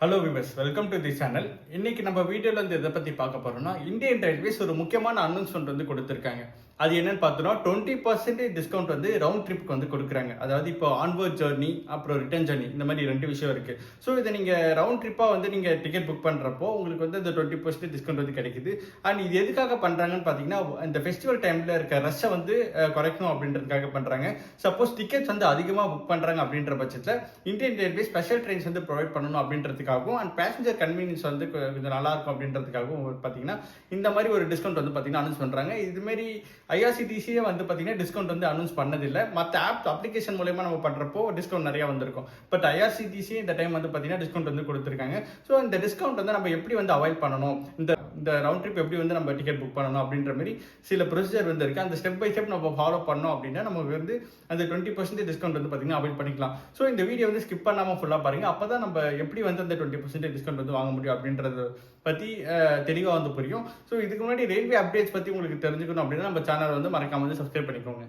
Hello viewers welcome to the channel இன்னைக்கு நம்ம வீடியோவில் வந்து எதை பற்றி பார்க்க போகிறோம்னா இந்தியன் ரயில்வேஸ் ஒரு முக்கியமான அனௌன்ஸ்மெண்ட் வந்து கொடுத்துருக்காங்க. அது என்னன்னு பார்த்தோம்னா டுவெண்ட்டி பர்சன்டேஜ் டிஸ்கவுண்ட் வந்து ரவுண்ட் ட்ரிப்புக்கு வந்து கொடுக்குறாங்க. அதாவது இப்போ ஆன்வர்ட் ஜேர்னி அப்புறம் ரிட்டர்ன் ஜேர்னி இந்த மாதிரி ரெண்டு விஷயம் இருக்குது ஸோ இதை நீங்கள் ரவுண்ட் ட்ரிப்பாக வந்து நீங்கள் டிக்கெட் புக் பண்ணுறப்போ உங்களுக்கு வந்து இந்த டுவெண்ட்டி பர்சன்டேஜ் டிஸ்கவுண்ட் வந்து கிடைக்குது. அண்ட் இது எதுக்காக பண்ணுறாங்கன்னு பார்த்தீங்கன்னா இந்த ஃபெஸ்டிவல் டைமில் இருக்க ரஷ்ஷை வந்து குறைக்கணும் அப்படின்றதுக்காக பண்ணுறாங்க சப்போஸ் டிக்கெட்ஸ் வந்து அதிகமாக புக் பண்ணுறாங்க அப்படின்ற பட்சத்தில் இந்தியன் ரயில்வே ஸ்பெஷல் ட்ரெயின்ஸ் வந்து ப்ரொவைட் பண்ணணும் அப்படின்றதுக்காகவும் அண்ட் பேசஞ்சர் கன்வீனியன்ஸ் வந்து கொஞ்சம் நல்லா இருக்கும் அப்படின்றதுக்காகவும் பார்த்தீங்கன்னா இந்த மாதிரி ஒரு டிஸ்கவுண்ட் வந்து பார்த்தீங்கன்னா அனௌன்ஸ் பண்ணுறாங்க இதுமாரி ஐஆர்சிடிசியே வந்து பார்த்தீங்கன்னா டிஸ்கவுண்ட் வந்து அனௌன்ஸ் பண்ணதில்லை. மற்ற ஆப் அப்ளிகேஷன் மூலயமா நம்ம பண்ணுறப்போ டிஸ்கவுண்ட் நிறையா வந்திருக்கும். பட் ஐஆர்சிடிசி இந்த டைம் வந்து பார்த்தீங்கன்னா டிஸ்கவுண்ட் வந்து கொடுத்துருக்காங்க. ஸோ இந்த டிஸ்கவுண்ட் வந்து நம்ம எப்படி வந்து அவாய்ட் பண்ணணும்? இந்த இந்த ரவுண்ட் ட்ரிப் எப்படி வந்து நம்ம டிக்கெட் புக் பண்ணணும் அப்படின்ற மாதிரி சில ப்ரொசீஜர் வந்து இருக்குது அந்த ஸ்டெப் பை ஸ்டெப் நம்ம ஃபாலோ பண்ணோம் அப்படின்னா நமக்கு வந்து அந்த டுவெண்ட்டி பர்சன்டேஜ் டிஸ்கவுண்ட் வந்து பார்த்தீங்கன்னா அவாய்ட் பண்ணிக்கலாம். ஸோ இந்த வீடியோ வந்து ஸ்கிப் பண்ணாமல் ஃபுல்லாக பாருங்கள் அப்போ தான் நம்ம எப்படி வந்து அந்த டுவெண்ட்டி பர்சன்டேஜ் டிஸ்கவுண்ட் வந்து வாங்க முடியும் அப்படின்றது பற்றி தெளிவாக வந்து புரியும். ஸோ இதுக்கு முன்னாடி ரயில்வே அப்டேட்ஸ் பற்றி உங்களுக்கு தெரிஞ்சுக்கணும் அப்படின்னா நம்ம சேனல் வந்து மறக்காம வந்து சப்ஸ்கிரைப் பண்ணிக்கோங்க.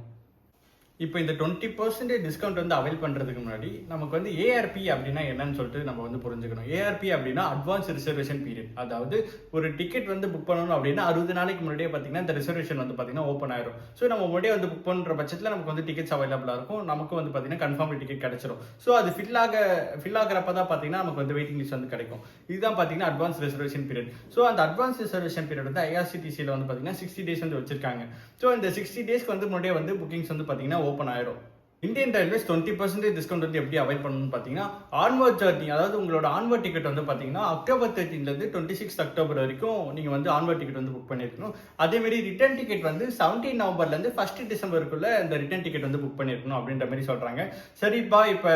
இப்போ இந்த டுவெண்ட்டி பர்சன்டேஜ் டிஸ்கவுண்ட் வந்து அவைல் பண்ணுறதுக்கு முன்னாடி நமக்கு வந்து ஏஆர்பி அப்படின்னா என்னன்னு சொல்லிட்டு நம்ம வந்து புரிஞ்சுக்கணும். ஏஆர்பி அப்படின்னா அட்வான்ஸ் ரிசர்வேஷன் பீரியட் அதாவது ஒரு டிக்கெட் வந்து புக் பண்ணணும் அப்படின்னா அறுபது நாளைக்கு முன்னாடியே பார்த்தீங்கன்னா இந்த ரிசர்வேஷன் வந்து பார்த்தீங்கன்னா ஓப்பன் ஆயிரும். ஸோ நம்ம முன்னாடியே வந்து புக் பண்ணுற பட்சத்தில் நமக்கு வந்து டிக்கெட்ஸ் அவைலபிளாக இருக்கும். நமக்கு வந்து பார்த்தீங்கன்னா கன்ஃபார்ம் டிக்கெட் கிடைச்சிரும். ஸோ அது ஃபில் ஆக ஃபில் ஆகிறப்ப தான் பார்த்தீங்கன்னா நமக்கு வந்து வெயிட்டிங் லிஸ்ட் வந்து கிடைக்கும். இதுதான் பார்த்தீங்கன்னா அட்வான்ஸ் ரிசர்வேஷன் பீரியட் ஸோ அந்த அட்வான்ஸ் ரிசர்வேஷன் பீரியட் வந்து ஐஆர்சிடிசியில் வந்து பார்த்தீங்கன்னா சிக்ஸ்டி டேஸ் வந்து வச்சிருக்காங்க. ஸோ இந்த சிக்ஸ்டி டேஸ்க்கு வந்து முன்னாடியே வந்து புக்கிங்ஸ் வந்து பார்த்தீங்கன்னா ஓப்பன் ஆயிடும். Indian railways twenty percentage discount வந்து எப்படி அவாய்ட் பண்ணணும்னு பார்த்தீங்கன்னா ஆன்வர்ட் ஜர்னி அதாவது உங்களோட ஆன்வர்ட் டிக்கெட் வந்து பார்த்தீங்கன்னா அக்டோபர் தேர்ட்டின்லேருந்து டுவெண்ட்டி சிக்ஸ் அக்டோபர் வரைக்கும் நீங்கள் வந்து ஆன்வர்ட் டிக்கெட் வந்து புக் பண்ணியிருக்கணும் அதேமாரி ரிட்டர்ன் டிக்கெட் வந்து செவன்டீன் நவம்பர்லேருந்து ஃபர்ஸ்ட் டிசம்பருக்குள்ள இந்த ரிட்டர்ன் டிக்கெட் வந்து புக் பண்ணியிருக்கணும் அப்படின்ற மாதிரி சொல்கிறாங்க சரிப்பா இப்போ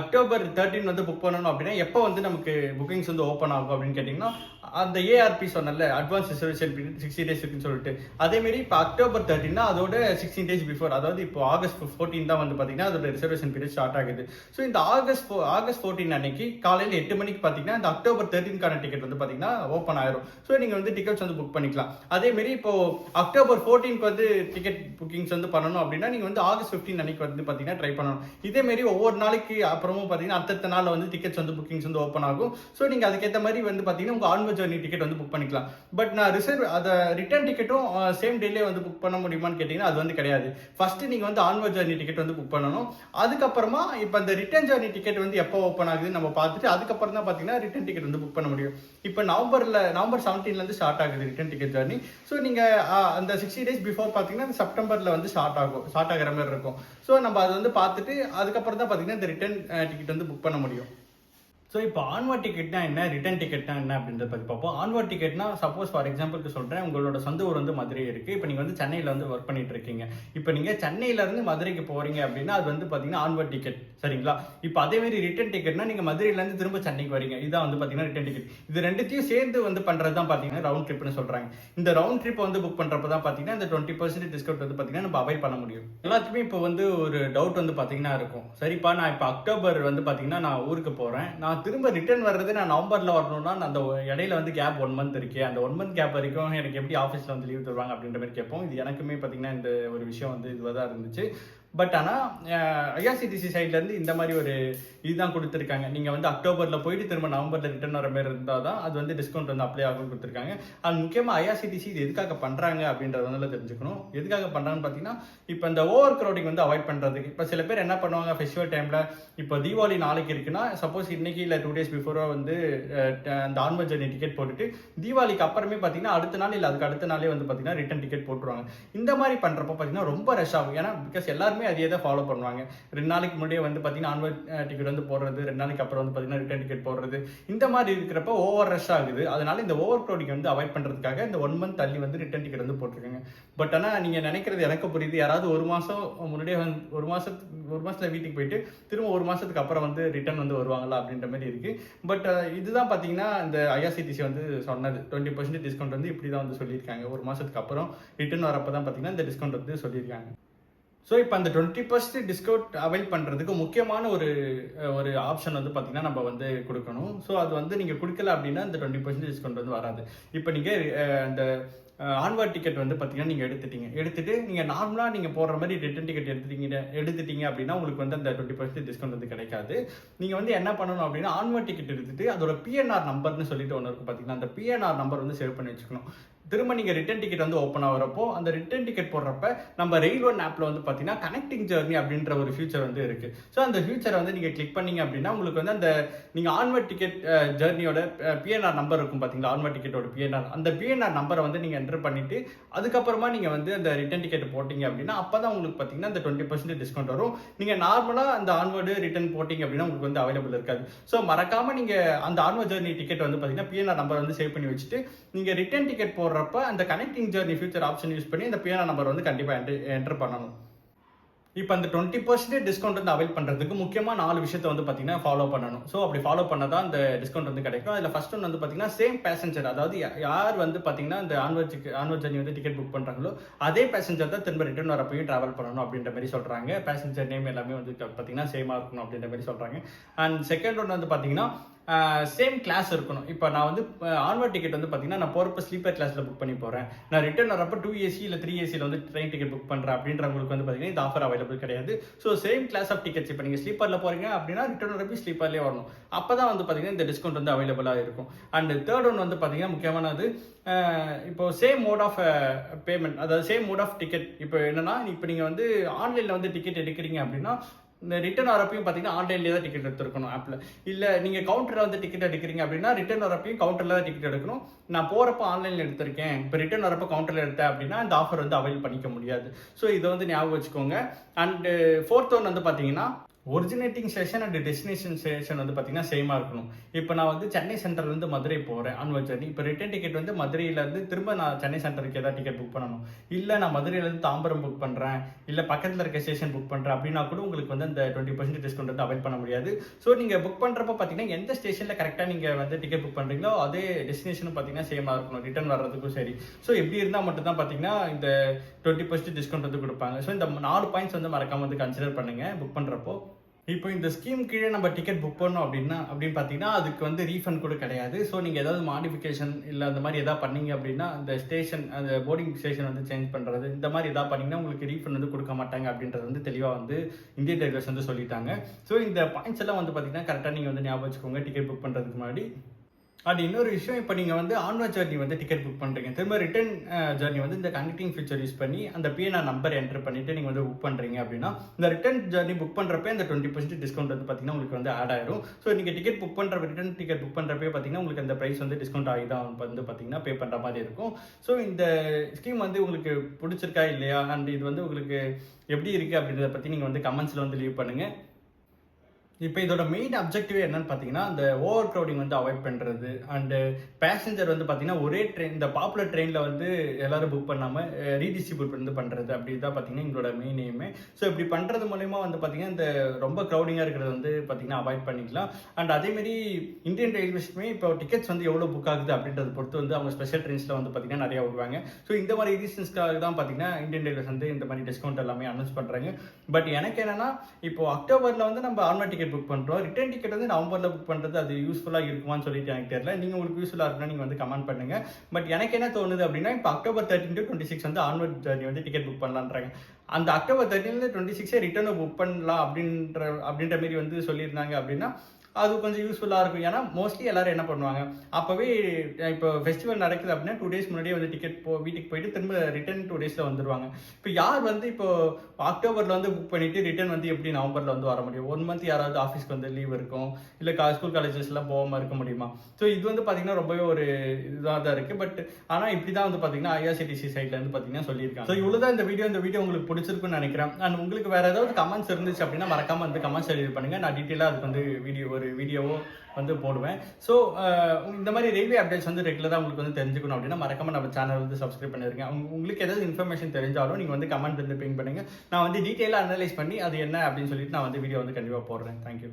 அக்டோபர் தேர்ட்டின் வந்து புக் பண்ணணும் அப்படின்னா எப்போ வந்து நமக்கு புக்கிங்ஸ் வந்து ஓப்பன் ஆகும் அப்படின்னு கேட்டிங்கன்னா அந்த ஏஆர்பி சொன்னல அட்வான்ஸ் ரிசர்வேஷன் சிக்ஸ்டி டேஸ் இருக்குன்னு சொல்லிட்டு. அதேமாரி இப்போ அக்டோபர் தேர்ட்டின்னா அதோட சிக்ஸ்டீன் டேஸ் பிஃபோர் அதாவது இப்போ ஆகஸ்ட் ஃபோர்டீன் தான் வந்து பார்த்தீங்கன்னா அதோட ரிசர்வேஷன் பீரியட் ஸ்டார்ட் ஆகுது. ஸோ இந்த ஆகஸ்ட் ஃபோ ஆகஸ்ட் ஃபோர்டீன் அன்னைக்கு காலையில் எட்டு மணிக்கு பார்த்தீங்கன்னா இந்த அக்டோபர் தேர்ட்டின்கான டிக்கெட் வந்து பார்த்தீங்கன்னா ஓப்பன் ஆயிரும். ஸோ நீங்கள் வந்து டிக்கெட்ஸ் வந்து புக் பண்ணிக்கலாம். அதேமாரி இப்போ அக்டோபர் ஃபோர்டீன்க்கு வந்து டிக்கெட் புக்கிங்ஸ் வந்து பண்ணணும் அப்படின்னா நீங்கள் வந்து ஆகஸ்ட் ஃபிஃப்டீன் அன்னைக்கு வந்து பார்த்தீங்கன்னா ட்ரை பண்ணணும். இதேமாரி ஒவ்வொரு நாளைக்கு அப்புறமும் பார்த்தீங்கன்னா அடுத்த நாளில் வந்து டிக்கெட்ஸ் வந்து புக்கிங்ஸ் வந்து ஓப்பன் ஆகும். ஸோ நீங்கள் அதுக்கேற்ற மாதிரி வந்து பார்த்தீங்கன்னா உங்கள் கொஞ்சம் நீ டிக்கெட் வந்து புக் பண்ணிக்கலாம். பட் நான் ரிசர்வ் அதை ரிட்டர்ன் டிக்கெட்டும் சேம் டேலே வந்து புக் பண்ண முடியுமான்னு கேட்டிங்கன்னா அது வந்து கிடையாது. ஃபர்ஸ்ட் நீங்கள் வந்து ஆன்வர்ட் ஜர்னி டிக்கெட் வந்து புக் பண்ணணும். அதுக்கப்புறமா இப்போ இந்த ரிட்டர்ன் ஜர்னி டிக்கெட் வந்து எப்போ ஓப்பன் ஆகுதுன்னு நம்ம பார்த்துட்டு அதுக்கப்புறம் தான் பார்த்தீங்கன்னா ரிட்டர்ன் டிக்கெட் வந்து புக் பண்ண முடியும். இப்போ நவம்பரில் நவம்பர் செவன்டீன்லேருந்து ஸ்டார்ட் ஆகுது ரிட்டர்ன் டிக்கெட் ஜர்னி ஸோ நீங்கள் அந்த சிக்ஸ்டி டேஸ் பிஃபோர் பார்த்தீங்கன்னா இந்த செப்டம்பரில் வந்து ஸ்டார்ட் ஆகும் ஸ்டார்ட் ஆகிற மாதிரி இருக்கும். ஸோ நம்ம அதை வந்து பார்த்துட்டு அதுக்கப்புறம் தான் பார்த்தீங்கன்னா இந்த ரிட்டர்ன் டிக்கெட் வந்து புக் பண்ண முடியும். ஸோ இப்போ ஆன்வர்ட் டிக்கெட்னா என்ன? ரிட்டர்ன் டிக்கெட்னா என்ன அப்படின்றத பற்றி பார்ப்போம். ஆன்வர்ட் டிக்கெட்னா சப்போஸ் ஃபார் எக்ஸாம்பிளுக்கு சொல்கிறேன் உங்களோட சொந்த ஊர் வந்து மதுரை இருக்குது இப்போ நீங்கள் வந்து சென்னையில் வந்து ஒர்க் பண்ணிட்டு இருக்கீங்க. இப்போ நீங்கள் சென்னையிலேருந்து மதுரைக்கு போகிறீங்க அப்படின்னா அது வந்து பார்த்தீங்கன்னா ஆன்வர்ட் டிக்கெட் சரிங்களா? இப்போ அதேமாரி ரிட்டர்ன் டிக்கெட்னா நீங்கள் மதுரையிலேருந்து திரும்ப சென்னைக்கு வரீங்க. இதான் வந்து பார்த்தீங்கன்னா ரிட்டர்ன் டிக்கெட் இது ரெண்டுத்தையும் சேர்ந்து வந்து பண்ணுறது தான் பார்த்தீங்கன்னா ரவுண்ட் ட்ரிப்னு சொல்கிறாங்க இந்த ரவுண்ட் ட்ரிப் வந்து புக் பண்ணுறப்ப தான் பார்த்தீங்கன்னா இந்த டுவெண்ட்டி பர்சன்ட் டிஸ்கவுண்ட் வந்து பார்த்தீங்கன்னா நம்ம அவைட் பண்ண முடியும். எல்லாத்துக்குமே இப்போ வந்து ஒரு டவுட் வந்து பார்த்தீங்கன்னா இருக்கும். சரிப்பா நான் இப்போ அக்டோபர் வந்து பார்த்தீங்கன்னா நான் ஊருக்கு போகிறேன் நான் நான் திரும்ப ரிட்டர்ன் வர்றது நான் நவம்பரில் வரணும்னா நான் அந்த இடையில வந்து கேப் ஒன் மந்த் இருக்கே. அந்த ஒன் மந்த் கேப் வரைக்கும் எனக்கு எப்படி ஆஃபீஸில் வந்து லீவ் தருவாங்க அப்படின்ற மாதிரி கேட்போம். இது எனக்குமே பார்த்தீங்கன்னா இந்த ஒரு விஷயம் வந்து இதுவாக தான் இருந்துச்சு. பட் ஆனால் ஐஆர்சிடிசி சைட்லேருந்து இந்த மாதிரி ஒரு இதுதான் கொடுத்துருக்காங்க. நீங்கள் வந்து அக்டோபரில் போயிட்டு திரும்ப நவம்பரில் ரிட்டர்ன் வர மாதிரி இருந்தால் தான் அது வந்து டிஸ்கவுண்ட் வந்து அப்ளை ஆகும் கொடுத்துருக்காங்க. அது முக்கியமாக ஐஆர்சிடிசி இது எதுக்காக பண்ணுறாங்க அப்படின்றத வந்து தெரிஞ்சுக்கணும். எதுக்காக பண்ணுறாங்கன்னு பார்த்தீங்கன்னா இப்போ இந்த ஓவர் க்ரௌடிங் வந்து அவாய்ட் பண்ணுறதுக்கு இப்போ சில பேர் என்ன பண்ணுவாங்க ஃபெஸ்டிவல் டைமில் இப்போ தீபாவளி நாளைக்கு இருக்குன்னா சப்போஸ் இன்னைக்கு இல்லை டூ டேஸ் பிஃபோராக வந்து அந்த ஆன்வர்ட் ஜர்னி டிக்கெட் போட்டுட்டு தீபாவளிக்கு அப்புறமே பார்த்தீங்கன்னா அடுத்த நாள் இல்லை அதுக்கு அடுத்த நாளே வந்து பார்த்தீங்கன்னா ரிட்டன் டிக்கெட் போட்டுருவாங்க. இந்த மாதிரி பண்ணுறப்ப பார்த்தீங்கன்னா ரொம்ப ரஷ் ஆகும். ஏன்னா பிகாஸ் எல்லாருமே அதே தான் ஃபாலோ பண்ணுவாங்க. ரெண்டு நாளைக்கு முன்னாடியே வந்து பார்த்தீங்கன்னா ஆன்வல் டிக்கெட் வந்து போடுறது ரெண்டு நாளைக்கு அப்புறம் வந்து பார்த்தீங்கன்னா ரிட்டர்ன் டிக்கெட் போடுறது இந்த மாதிரி இருக்கிறப்ப ஓவர் ரஷ் ஆகுது. அதனால இந்த ஓவர் க்ரௌடிங் வந்து அவாய்ட் பண்ணுறதுக்காக இந்த ஒன் மந்த் தள்ளி வந்து ரிட்டர்ன் டிக்கெட் வந்து போட்டிருக்காங்க. பட் ஆனால் நீங்கள் நினைக்கிறது எனக்கு புரியுது. யாராவது ஒரு மாதம் முன்னாடியே வந்து ஒரு மாதத்துக்கு ஒரு மாதத்தில் வீட்டுக்கு போயிட்டு திரும்ப ஒரு மாதத்துக்கு அப்புறம் வந்து ரிட்டர்ன் வந்து வருவாங்களா அப்படின்ற மாதிரி இருக்குது பட் இதுதான் பார்த்தீங்கன்னா இந்த ஐஆர்சிடிசி வந்து சொன்னது. டுவெண்ட்டி பர்சன்ட் டிஸ்கவுண்ட் வந்து இப்படி தான் வந்து சொல்லியிருக்காங்க. ஒரு மாதத்துக்கு அப்புறம் ரிட்டர்ன் வரப்போ தான் பார்த்தீங்கன்னா இந்த டிஸ்கவுண்ட் வந்து சொல்லியிருக்காங்க. ஸோ இப்போ அந்த டுவெண்ட்டி பர்சன்ட் டிஸ்கவுண்ட் அவைல் பண்ணுறதுக்கு முக்கியமான ஒரு ஒரு ஆப்ஷன் வந்து பார்த்தீங்கன்னா நம்ம வந்து கொடுக்கணும். ஸோ அது வந்து நீங்கள் கொடுக்கல அப்படின்னா அந்த டுவெண்ட்டி பர்சன்ட் டிஸ்கவுண்ட் வந்து வராது. இப்போ நீங்கள் அந்த ஆன்வர்ட் டிக்கெட் வந்து பார்த்தீங்கன்னா நீங்கள் எடுத்துட்டீங்க. எடுத்துட்டு நீங்கள் நார்மலாக நீங்கள் போடுற மாதிரி ரிட்டன் டிக்கெட் எடுத்துட்டீங்க எடுத்துட்டீங்க அப்படின்னா உங்களுக்கு வந்து அந்த டுவெண்ட்டி பர்சன்ட் டிஸ்கவுண்ட் வந்து கிடைக்காது. நீங்கள் வந்து என்ன பண்ணணும் அப்படின்னா ஆன்வர்ட் டிக்கெட் எடுத்துட்டு அதோட பிஎன்ஆர் நம்பர்னு சொல்லிட்டு ஒன்று இருக்கும் பார்த்தீங்கன்னா அந்த பிஎன்ஆர் நம்பர் வந்து சேவ் பண்ணி வச்சுக்கணும். திரும்ப நீங்கள் ரிட்டன் டிக்கெட் வந்து ஓப்பன் ஆகிறப்போ அந்த ரிட்டன் டிக்கெட் போடுறப்ப நம்ம ரயில் ஒன் ஆப்பில் வந்து பார்த்தீங்கன்னா கனெக்டிங் ஜெர்னி அப்படின்ற ஒரு ஃபியூச்சர் வந்து இருக்குது ஸோ அந்த ஃபியூச்சரை வந்து நீங்கள் கிளிக் பண்ணீங்க அப்படின்னா உங்களுக்கு வந்து அந்த நீங்கள் ஆன்வர்ட் டிக்கெட் ஜெர்னியோட பிஎன்ஆர் நம்பர் இருக்கும் பார்த்தீங்களா ஆன்வர்ட் டிக்கெட்டோட பிஎன்ஆர் அந்த பிஎன்ஆர் நம்பரை வந்து நீங்கள் என்டர் பண்ணிவிட்டு அதுக்கப்புறமா நீங்கள் வந்து அந்த ரிட்டன் டிக்கெட் போட்டிங்க அப்படின்னா அப்போ தான் உங்களுக்கு பார்த்தீங்கன்னா அந்த டுவெண்ட்டி பர்சன்ட் டிஸ்கவுண்ட் வரும். நீங்கள் நார்மலாக அந்த ஆன்வர்டு ரிட்டன் போட்டிங்க அப்படின்னா உங்களுக்கு வந்து அவைலபிள் இருக்காது. ஸோ மறக்காமல் நீங்கள் அந்த ஆன்வர்ட் ஜர்னி டிக்கெட் வந்து பார்த்தீங்கன்னா பிஎன்ஆர் நம்பர் வந்து சேவ் பண்ணி வச்சுட்டு நீங்கள் ரிட்டன் டிக்கெட் போடுற பண்ணுறப்ப அந்த connecting journey future option use பண்ணி அந்த பிஎன்ஆர் நம்பர் வந்து கண்டிப்பாக என்ட்ரி என்டர் பண்ணணும். இப்போ அந்த டுவெண்ட்டி பர்சன்டேஜ் டிஸ்கவுண்ட் வந்து அவைல் பண்ணுறதுக்கு முக்கியமாக நாலு விஷயத்த வந்து பார்த்தீங்கன்னா ஃபாலோ பண்ணணும். ஸோ அப்படி ஃபாலோ பண்ணால் தான் அந்த டிஸ்கவுண்ட் வந்து கிடைக்கும். அதில் ஃபர்ஸ்ட் ஒன் வந்து பார்த்தீங்கன்னா சேம் பேசஞ்சர் அதாவது யார் வந்து பார்த்தீங்கன்னா இந்த ஆன்வர்ட் ஆன்வர்ட் ஜர்னி வந்து டிக்கெட் புக் பண்ணுறாங்களோ அதே பேசஞ்சர் தான் திரும்ப ரிட்டர்ன் வரப்பையும் ட்ராவல் பண்ணணும் அப்படின்ற மாதிரி சொல்கிறாங்க பேசஞ்சர் நேம் எல்லாமே வந்து பார்த்தீங்கன்னா சேமாக இருக்கணும் அப்படின்ற மாதிரி சொல்கிறாங்க அண்ட் செகண்ட் ஒன் வந்து பார்த்தீங்கன்னா சேம் கிளாஸ் இருக்கணும். இப்போ நான் வந்து ஆன்வர்ட் டிக்கெட் வந்து பார்த்தீங்கன்னா நான் போகிறப்ப ஸ்லீப்பர் கிளாஸில் புக் பண்ணி போகிறேன் நான் ரிட்டர்ன் வரப்போ டூ ஏசி இல்லை த்ரீ ஏசியில் வந்து ட்ரெயின் டிக்கெட் புக் பண்ணுறேன் அப்படின்றவங்களுக்கு வந்து பார்த்தீங்கன்னா இந்த ஆஃபர் அவைலபிள் கிடையாது. So same class of tickets இப்போ நீங்கள் ஸ்லீப்பரில் போகிறீங்க அப்படின்னா ரிட்டர்ன் வரப்போ ஸ்லீப்பர்லேயே வரணும். அப்போ தான் வந்து பார்த்தீங்கன்னா இந்த டிஸ்கவுண்ட் வந்து அவைலபிளாக இருக்கும். அண்ட் தேர்ட் ஒன் வந்து பார்த்தீங்கன்னா முக்கியமானது இப்போ சேம் மோட் ஆஃப் பேமெண்ட் அதாவது சேம் மோட் ஆஃப் டிக்கெட் இப்போ என்னன்னா இப்போ நீங்கள் வந்து ஆன்லைனில் வந்து டிக்கெட் எடுக்கிறீங்க அப்படின்னா இந்த ரிட்டர்ன் வரப்பையும் பார்த்தீங்கன்னா ஆன்லைன்லேயே தான் டிக்கெட் எடுத்துருக்கணும் ஆப்பில் இல்லை நீங்கள் கவுண்டரில் வந்து டிக்கெட் எடுக்கிறீங்க அப்படின்னா ரிட்டர்ன் வரப்பையும் கவுண்டரில் தான் டிக்கெட் எடுக்கணும். நான் போகிறப்ப ஆன்லைனில் எடுத்திருக்கேன். இப்போ ரிட்டர்ன் வரப்போ கவுண்டரில் எடுத்தேன் அப்படின்னா அந்த ஆஃபர் வந்து அவைல் பண்ணிக்க முடியாது. ஸோ இதை வந்து ஞாபகம் வச்சுக்கோங்க. அண்டு ஃபோர்த் ஒன் வந்து பார்த்தீங்கன்னா originating station and destination station வந்து பார்த்தீங்கன்னா சேமாக இருக்கணும். இப்போ நான் வந்து சென்னை சென்டர்லேருந்து மதுரை போகிறேன் ஆன்வர்ட் ஜர்னி இப்போ ரிட்டர்ன் டிக்கெட் வந்து மதுரையிலேருந்து திரும்ப நான் சென்னை சென்டருக்கு ஏதாவது டிக்கெட் புக் பண்ணணும். இல்லை நான் மதுரையிலேருந்து தாம்பரம் புக் பண்ணுறேன் இல்லை பக்கத்தில் இருக்க ஸ்டேஷன் புக் பண்ணுறேன் அப்படின்னா கூட உங்களுக்கு வந்து அந்த டுவெண்ட்டி பர்சன்ட் டிஸ்கவுண்ட் வந்து அவைல் பண்ண முடியாது. ஸோ நீங்கள் புக் பண்ணுறப்ப பார்த்தீங்கன்னா எந்த ஸ்டேஷனில் கரெக்டாக நீங்கள் வந்து டிக்கெட் புக் பண்ணுறீங்களோ அதே டெஸ்டினேஷனும் பார்த்தீங்கன்னா சேமாக இருக்கணும். ரிட்டர்ன் வர்றதுக்கும் சரி. ஸோ எப்படி இருந்தால் மட்டும் தான் பார்த்தீங்கன்னா இந்த டுவெண்ட்டி பர்சன்ட் டிஸ்கவுண்ட் வந்து கொடுப்பாங்க. ஸோ இந்த நாலு பாயிண்ட்ஸ் வந்து மறக்காம வந்து கன்சிடர் பண்ணுங்கள் புக் பண்ணுறப்போ இப்போ இந்த ஸ்கீம் கீழே நம்ம டிக்கெட் புக் பண்ணோம் அப்படின்னா அப்படின்னு பார்த்தீங்கன்னா அதுக்கு வந்து ரீஃபண்ட் கூட கிடையாது. ஸோ நீங்கள் ஏதாவது மாடிஃபிகேஷன் இல்லை அந்த மாதிரி எதாவது பண்ணீங்க அப்படின்னா அந்த ஸ்டேஷன் அந்த போர்டிங் ஸ்டேஷன் வந்து சேஞ்ச் பண்ணுறது இந்த மாதிரி எதாவது பண்ணிங்கன்னா உங்களுக்கு ரீஃபண்ட் வந்து கொடுக்க மாட்டாங்க அப்படின்றது வந்து தெளிவாக வந்து இந்தியன் ரயில்வேஸ் வந்து சொல்லிட்டாங்க. ஸோ இந்த பாயிண்ட்ஸ் எல்லாம் வந்து பார்த்தீங்கன்னா கரெக்டாக நீங்கள் வந்து ஞாபகம் வச்சுக்கோங்க டிக்கெட் புக் பண்ணுறதுக்கு முன்னாடி. அது இன்னொரு விஷயம் இப்போ நீங்கள் வந்து ஆன்வர்ட் ஜர்னி வந்து டிக்கெட் புக் பண்ணுறீங்க திரும்ப ரிட்டர்ன் ஜர்னி வந்து இந்த கனெக்டிங் ஃபீச்சர் யூஸ் பண்ணி அந்த பிஎன்ஆர் நம்பர் என்டர் பண்ணிவிட்டு நீங்கள் வந்து புக் பண்ணுறீங்க அப்படின்னா இந்த ரிட்டர்ன் ஜர்னி புக் பண்ணுறப்ப இந்த டுவெண்ட்டி பர்சன்ட் டிஸ்கவுண்ட் வந்து பார்த்தீங்கன்னா உங்களுக்கு வந்து ஆட் ஆயிரும். ஸோ நீங்கள் டிக்கெட் புக் பண்ணுற ரிட்டர்ன் டிக்கெட் புக் பண்ணுறப்பே பார்த்தீங்கன்னா உங்களுக்கு அந்த ப்ரைஸ் வந்து டிஸ்கவுண்ட் ஆகி தான் வந்து பார்த்தீங்கன்னா பே பண்ணுற மாதிரி இருக்கும். ஸோ இந்த ஸ்கீம் வந்து உங்களுக்கு பிடிச்சிருக்கா இல்லையா? அண்ட் இது வந்து உங்களுக்கு எப்படி இருக்குது அப்படின்றத பற்றி நீங்கள் வந்து கமெண்ட்ஸில் வந்து லீவ் பண்ணுங்கள் இப்போ இதோட மெயின் அப்ஜெக்டிவ் என்னன்னு பார்த்தீங்கன்னா இந்த ஓவர் க்ரௌடிங் வந்து அவாய்ட் பண்ணுறது அண்டு பேசஞ்சர் வந்து பார்த்தீங்கன்னா ஒரே ட்ரெயின் இந்த பாப்புலர் ட்ரெயினில் வந்து எல்லாரும் புக் பண்ணாமல் ரீடிஸ்ட்ரிபியூட் வந்து பண்ணுறது அப்படி தான் பார்த்தீங்கன்னா எங்களோட மெயின் எய்மே ஸோ இப்படி பண்ணுறது மூலயமா வந்து பார்த்தீங்கன்னா இந்த ரொம்ப க்ரௌடிங்காக இருக்கிறது வந்து பார்த்தீங்கன்னா அவாய்ட் பண்ணிக்கலாம். அண்ட் அதேமாரி இந்தியன் ரயில்வேஸ்மே இப்போ டிக்கெட்ஸ் வந்து எவ்வளோ புக் ஆகுது அப்படின்றத பொறுத்து வந்து அவங்க ஸ்பெஷல் ட்ரெயின்ஸில் வந்து பார்த்தீங்கன்னா நிறையா விடுவாங்க. ஸோ இந்த மாதிரி ரீசன்ஸ்க்காக தான் பார்த்தீங்கன்னா இந்தியன் ரயில்வேஸ் வந்து இந்த மாதிரி டிஸ்கவுண்ட் எல்லாமே அனௌன்ஸ் பண்ணுறாங்க பட் எனக்கு என்னென்னா இப்போ அக்டோபரில் வந்து நம்ம ஆன்லைன் டிக்கெட் புக் பண்ணுறோம் ரிட்டர்ன் டிக்கெட் வந்து நவம்பரில் புக் பண்ணுறது அது யூஸ்ஃபுல்லாக இருக்குமான்னு சொல்லிட்டு எனக்கு தெரியல. நீங்கள் உங்களுக்கு யூஸ்ஃபுல்லாக இருக்குன்னா நீங்கள் வந்து கமெண்ட் பண்ணுங்க. பட் எனக்கு என்ன தோணுது அப்படின்னா இப்போ October thirteen to twenty six வந்து ஆன்வர்ட் ஜர்னி வந்து டிக்கெட் புக் பண்ணலான்றாங்க. அந்த அக்டோபர் தேர்ட்டின்ல டுவெண்ட்டி சிக்ஸே ரிட்டர்னை புக் பண்ணலாம் அப்படின்ற அப்படின்ற மாரி வந்து சொல்லியிருந்தாங்க அப்படின்னா அது கொஞ்சம் யூஸ்ஃபுல்லாக இருக்கும். ஏன்னா மோஸ்ட்லி எல்லாரும் என்ன பண்ணுவாங்க? அப்போவே இப்போ ஃபெஸ்டிவல் நடக்குது அப்படின்னா டூ டேஸ் முன்னாடியே வந்து டிக்கெட் போ வீட்டுக்கு போயிட்டு திரும்ப ரிட்டர்ன் டூ டேஸில் வந்துடுவாங்க இப்போ யார் வந்து இப்போ அக்டோபரில் வந்து புக் பண்ணிவிட்டு ரிட்டர்ன் வந்து எப்படி நவம்பரில் வந்து வர முடியும்? ஒன் மந்த் யாராவது ஆஃபீஸ்க்கு வந்து லீவ் இருக்கும் இல்லை கா ஸ்கூல் காலேஜஸ்லாம் போகாமல் இருக்க முடியுமா? ஸோ இது வந்து பார்த்திங்கன்னா ரொம்பவே ஒரு இதாக தான் இருக்குது பட் ஆனால் இப்படி தான் வந்து பார்த்தீங்கன்னா ஐஆர்சிடிசி சைட்ல வந்து பார்த்தீங்கன்னா சொல்லியிருக்காங்க. ஸோ இவ்வளோ தான் இந்த வீடியோ இந்த வீடியோ உங்களுக்கு பிடிச்சிருக்குன்னு நினைக்கிறேன். அண்ட் உங்களுக்கு வேறு ஏதாவது கமெண்ட்ஸ் இருந்துச்சு அப்படின்னா மறக்காமல் வந்து கமெண்ட்ஸ் எழுதி பண்ணுங்கள் நான் டீட்டெயிலாக அதுக்கு வந்து வீடியோ ஒரு வீடியோவோ வந்து போடுவேன். ஸோ இந்த மாதிரி ரயில்வே அப்டேட்ஸ் வந்து ரெகுலராக உங்களுக்கு வந்து தெரிஞ்சுக்கணும் அப்படின்னா மறக்காம நம்ம சேனல் வந்து சப்ஸ்கிரைப் பண்ணிருங்க. உங்களுக்கு ஏதாவது இன்ஃபர்மேஷன் தெரிஞ்சாலும் நீங்கள் வந்து கமெண்ட் வந்து பிங் பண்ணுங்க. நான் வந்து டீட்டெயிலாக அனலைஸ் பண்ணி அது என்ன அப்படின்னு சொல்லிட்டு நான் வந்து வீடியோ வந்து கண்டிப்பாக போடுறேன். தேங்க்யூ